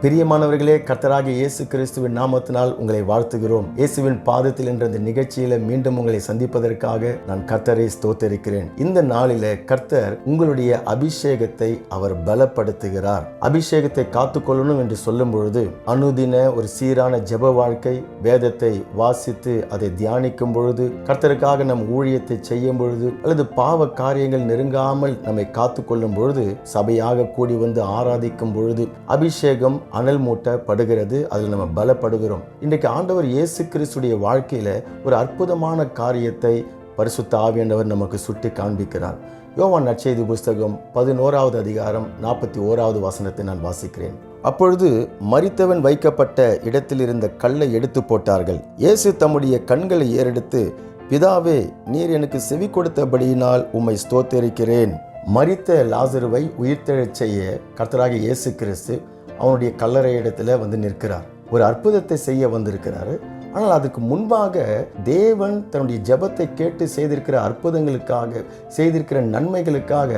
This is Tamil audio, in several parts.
பிரியமானவர்களே கர்த்தராக இயேசு கிறிஸ்துவின் நாமத்தினால் உங்களை வாழ்த்துகிறோம். இயேசுவின் பாதத்தில் என்ற இந்த நிகழ்ச்சியில மீண்டும் உங்களை சந்திப்பதற்காக நான் கர்த்தரை ஸ்தோத்தரிக்கிறேன். இந்த நாளில கர்த்தர் உங்களுடைய அபிஷேகத்தை அவர் பலப்படுத்துகிறார். அபிஷேகத்தை காத்துக்கொள்ளணும் என்று சொல்லும் பொழுது அனுதின ஒரு சீரான ஜெப வாழ்க்கை வேதத்தை வாசித்து அதை தியானிக்கும் பொழுது கர்த்தருக்காக நம் ஊழியத்தை செய்யும் பொழுது அல்லது பாவ காரியங்கள் நெருங்காமல் நம்மை காத்துக்கொள்ளும் பொழுது சபையாக கூடி வந்து ஆராதிக்கும் பொழுது அபிஷேகம் அனல் மூட்டப்படுகிறது அதில் நம்ம பலப்படுகிறோம். இன்றைக்கு ஆண்டவர் இயேசு கிறிஸ்துடைய வாழ்க்கையில ஒரு அற்புதமான காரியத்தை பரிசுத்த ஆவியானவர் நமக்கு சுட்டி காண்பிக்கிறார். யோவான் நற்செய்தி புஸ்தகம் பதினோராவது அதிகாரம் நாற்பத்தி ஓராவது வசனத்தை நான் வாசிக்கிறேன். அப்பொழுது மரித்தவன் வைக்கப்பட்ட இடத்தில் இருந்த கல்லை எடுத்து போட்டார்கள். இயேசு தம்முடைய கண்களை ஏறெடுத்து பிதாவே நீர் எனக்கு செவி கொடுத்தபடியினால் உம்மை ஸ்தோத்தரிக்கிறேன். மரித்த லாசருவை உயிர்த்தெழச் செய்ய கர்த்தராக இயேசு கிறிஸ்து அவனுடைய கல்லறை இடத்துல வந்து நிற்கிறார். ஒரு அற்புதத்தை செய்ய வந்திருக்கிறாரு. ஆனால் அதுக்கு முன்பாக தேவன் தன்னுடைய ஜெபத்தை கேட்டு செய்திருக்கிற அற்புதங்களுக்காக செய்திருக்கிற நன்மைகளுக்காக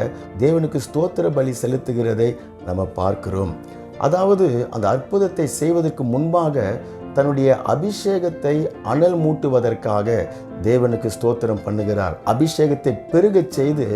தேவனுக்கு ஸ்தோத்திர பலி செலுத்துகிறதை நம்ம பார்க்கிறோம். அதாவது அந்த அற்புதத்தை செய்வதற்கு முன்பாக தன்னுடைய அபிஷேகத்தை அனல் மூட்டுவதற்காக தேவனுக்கு ஸ்தோத்திரம் பண்ணுகிறார். அபிஷேகத்தை பெருகச் செய்து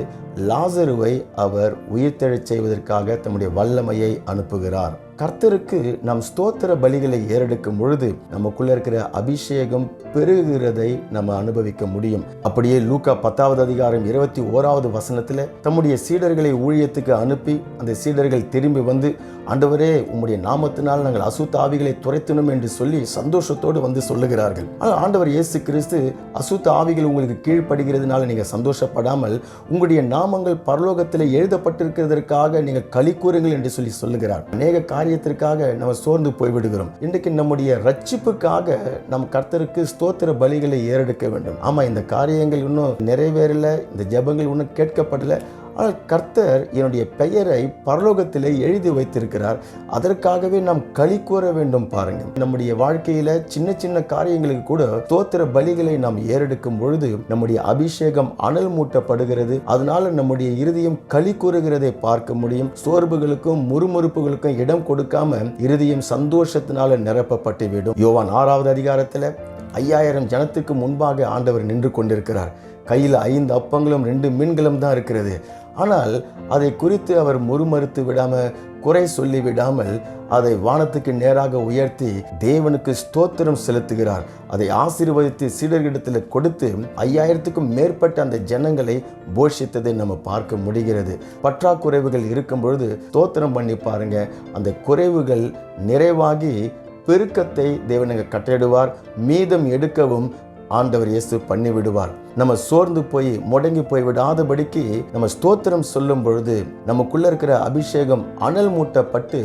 லாசருவை அவர் உயிர்த்தெழச் செய்வதற்காக தம்முடைய வல்லமையை அனுப்புகிறார். கர்த்தருக்கு நம் ஸ்தோத்திர பலிகளை ஏறெடுக்கும் பொழுது நமக்குள்ள இருக்கிற அபிஷேகம் பெருகிறதை நம்ம அனுபவிக்க முடியும். அப்படியே லூக்கா பத்தாவது அதிகாரம் இருபத்தி ஓராவது வசனத்தில் தம்முடைய சீடர்களை ஊழியத்துக்கு அனுப்பி அந்த சீடர்கள் திரும்பி வந்து ஆண்டவரே உம்முடைய நாமத்தினால் நாங்கள் அசுத்த ஆவிகளை துரைத்தினோம் என்று சொல்லி சந்தோஷத்தோடு வந்து சொல்லுகிறார்கள். ஆனால் ஆண்டவர் இயேசு கிறிஸ்து அசுத்த ஆவிகள் உங்களுக்கு கீழ்ப்படுகிறதுனால நீங்கள் சந்தோஷப்படாமல் உங்களுடைய நாமங்கள் பரலோகத்தில் எழுதப்பட்டிருக்கிறதற்காக நீங்கள் களி கூறுங்கள் என்று சொல்லி சொல்லுகிறார். அநேக காரியத்திற்காக நம்ம சோர்ந்து போய்விடுகிறோம். இன்றைக்கு நம்முடைய ரட்சிப்புக்காக நம் கர்த்தருக்கு ஸ்தோத்திர பலிகளை ஏறெடுக்க வேண்டும். ஆமா இந்த காரியங்கள் இன்னும் நிறைவேறல இந்த ஜெபங்கள் இன்னும் கேட்கப்படல. ஆனால் கர்த்தர் என்னுடைய பெயரை பரலோகத்திலே எழுதி வைத்திருக்கிறார். அதற்காகவே நாம் களி கூற வேண்டும் பாருங்கள். நம்முடைய வாழ்க்கையில சின்ன சின்ன காரியங்களுக்கு கூட தோத்திர பலிகளை நாம் ஏறெடுக்கும் பொழுது நம்முடைய அபிஷேகம் அனல் மூட்டப்படுகிறது. அதனால நம்முடைய இருதயம் களி கூறுகிறதை பார்க்க முடியும். சோர்வுகளுக்கும் முறுமுறுப்புகளுக்கும் இடம் கொடுக்காம இருதயம் சந்தோஷத்தினால நிரப்பப்பட்டு விடும். யோவான் ஆறாவது அதிகாரத்துல ஐயாயிரம் ஜனத்துக்கு முன்பாக ஆண்டவர் நின்று கொண்டிருக்கிறார். கையில் ஐந்து அப்பங்களும் ரெண்டு மீன்களும் தான் இருக்கிறது. ஆனால் அதை குறித்து அவர் முறுமறுத்து விடாமல் குறை சொல்லிவிடாமல் அதை வானத்துக்கு நேராக உயர்த்தி தேவனுக்கு ஸ்தோத்திரம் செலுத்துகிறார். அதை ஆசீர்வதித்து சீடர்களிடத்தில் கொடுத்து ஐயாயிரத்துக்கும் மேற்பட்ட அந்த ஜனங்களை போஷித்ததை நம்ம பார்க்க முடிகிறது. பற்றாக்குறைவுகள் இருக்கும் பொழுது ஸ்தோத்திரம் பண்ணி பாருங்க. அந்த குறைவுகள் நிறைவாகி பெருக்கத்தை தேவனுக்கு கட்டளிடுவார் மீதம் எடுக்கவும் ஆண்டவர் இயேசு பண்ணி விடுவார் நம்ம சோர்ந்து போய் முடங்கி போய் விடாதபடிக்கு நம்ம ஸ்தோத்திரம் சொல்லும் பொழுது நமக்குள்ள இருக்கிற அபிஷேகம் அனல் மூட்டப்பட்டு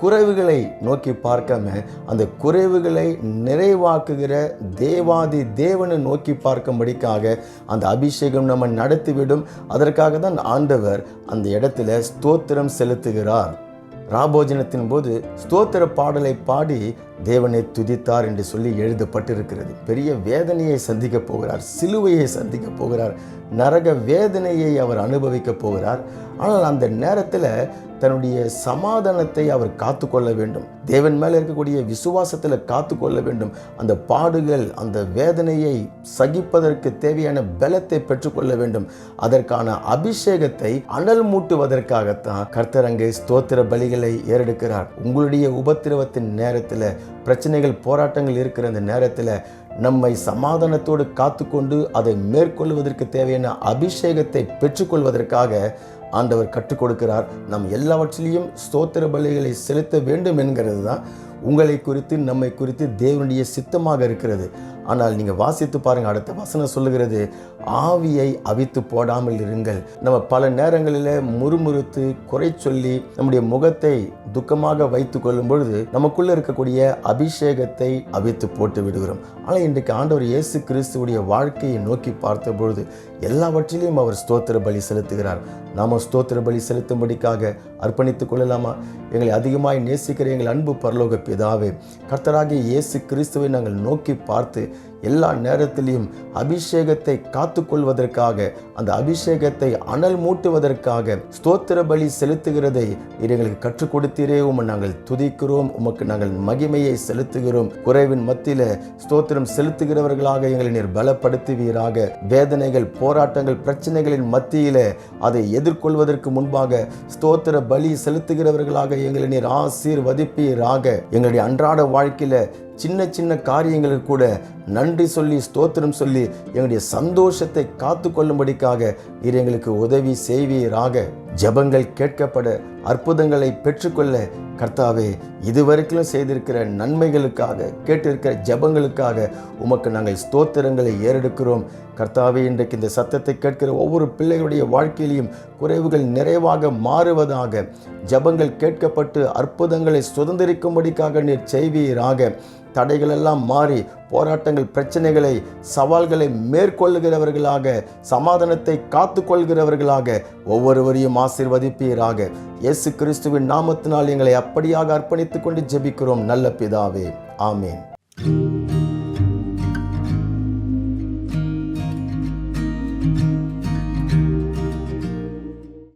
குறைவுகளை நோக்கி பார்க்காம அந்த குறைவுகளை நிறைவாக்குகிற தேவாதி தேவனை நோக்கி பார்க்கும்படிக்காக அந்த அபிஷேகம் நம்ம நடத்திவிடும். அதற்காக தான் ஆண்டவர் அந்த இடத்துல ஸ்தோத்திரம் செலுத்துகிறார். ராபோஜனத்தின் போது ஸ்தோத்திர பாடலை பாடி தேவனை துதித்தார் என்று சொல்லி எழுதப்பட்டிருக்கிறது. பெரிய வேதனையை சந்திக்க போகிறார் சிலுவையை சந்திக்க போகிறார் நரக வேதனையை அவர் அனுபவிக்க போகிறார். ஆனால் அந்த நேரத்தில் தன்னுடைய சமாதானத்தை அவர் காத்து கொள்ள வேண்டும். தேவன் மேலே இருக்கக்கூடிய விசுவாசத்தில் காத்து கொள்ள வேண்டும். அந்த பாடுகள் அந்த வேதனையை சகிப்பதற்கு தேவையான பலத்தை பெற்றுக்கொள்ள வேண்டும். அதற்கான அபிஷேகத்தை அனல் மூட்டுவதற்காகத்தான் கர்த்தரங்கை ஸ்தோத்திர பலிகளை ஏறெடுக்கிறார். உங்களுடைய உபத்திரவத்தின் நேரத்தில் பிரச்சனைகள் போராட்டங்கள் இருக்கிற இந்த நேரத்தில் நம்மை சமாதானத்தோடு காத்துக்கொண்டு அதை மேற்கொள்வதற்கு தேவையான அபிஷேகத்தை பெற்றுக்கொள்வதற்காக ஆண்டவர் கற்றுக் கொடுக்கிறார். நம் எல்லாவற்றிலையும் ஸ்தோத்திர பலிகளை செலுத்த வேண்டும் என்கிறது தான் உங்களை குறித்து நம்மை குறித்து தேவனுடைய சித்தமாக இருக்கிறது. ஆனால் நீங்கள் வாசித்து பாருங்கள் அடுத்த வசனம் சொல்லுகிறது ஆவியை அவித்து போடாமல் இருங்கள். நம்ம பல நேரங்களில் முறுமுறுத்து குறை சொல்லி நம்முடைய முகத்தை துக்கமாக வைத்து கொள்ளும் பொழுது நமக்குள்ளே இருக்கக்கூடிய அபிஷேகத்தை அவித்து போட்டு விடுகிறோம். ஆனால் இன்றைக்கு ஆண்டவர் இயேசு கிறிஸ்துவுடைய வாழ்க்கையை நோக்கி பார்த்த பொழுது எல்லாவற்றிலையும் அவர் ஸ்தோத்திர பலி செலுத்துகிறார். நாம் ஸ்தோத்திர பலி செலுத்தும்படிக்காக அர்ப்பணித்துக் கொள்ளலாமா? எங்களை அதிகமாய் நேசிக்கிற எங்கள் அன்பு பரலோக பிதாவே கர்த்தராகிய இயேசு கிறிஸ்துவை நாங்கள் நோக்கி பார்த்து எல்லா நேரத்திலையும் அபிஷேகத்தை காத்துக்கொள்வதற்காக அந்த அபிஷேகத்தை அனல் மூட்டுவதற்காக ஸ்தோத்திர பலி செலுத்துகிறதை எங்களுக்கு கற்றுக் கொடுத்தீரே. உம்மை நாங்கள் துதிக்கிறோம். உமக்கு நாங்கள் மகிமையை செலுத்துகிறோம். குறைவின் மத்தியில ஸ்தோத்திரம் செலுத்துகிறவர்களாக எங்களை நீர் பலப்படுத்துவீராக. வேதனைகள் போராட்டங்கள் பிரச்சனைகளின் மத்தியில அதை எதிர்கொள்வதற்கு முன்பாக ஸ்தோத்திர பலி செலுத்துகிறவர்களாக எங்களை நீர் ஆசீர்வதிப்பீராக. எங்களுடைய அன்றாட வாழ்க்கையில சின்ன சின்ன காரியங்களுக்கு கூட நன்றி சொல்லி ஸ்தோத்திரம் சொல்லி எங்களுடைய சந்தோஷத்தை காத்து கொள்ளும்படிக்காக நீர் எங்களுக்கு உதவி செய்வீராக. ஜெபங்கள் கேட்கப்பட அற்புதங்களை பெற்றுக்கொள்ள கர்த்தாவே இதுவரைக்கும் செய்திருக்கிற நன்மைகளுக்காக கேட்டிருக்கிற ஜெபங்களுக்காக உமக்கு நாங்கள் ஸ்தோத்திரங்களை ஏறெடுக்கிறோம். கர்த்தாவே இன்றைக்கு இந்த சத்தத்தை கேட்கிற ஒவ்வொரு பிள்ளைகளுடைய வாழ்க்கையிலையும் குறைவுகள் நிறைவாக மாறுவதாக ஜெபங்கள் கேட்கப்பட்டு அற்புதங்களை சுதந்திரிக்கும்படிக்காக நீர் செய்வீராக. தடைகளெல்லாம் மாறி போராட்டங்கள் பிரச்சனைகளை சவால்களை மேற்கொள்ளுகிறவர்களாக சமாதானத்தை காத்து கொள்கிறவர்களாக ஒவ்வொருவரையும் ஆசிர்வதிப்பீராக. இயேசு கிறிஸ்துவின் நாமத்தினால் எங்களை அப்படியாக அர்ப்பணித்துக் கொண்டு ஜெபிக்கிறோம். நல்ல பிதாவே. ஆமேன்.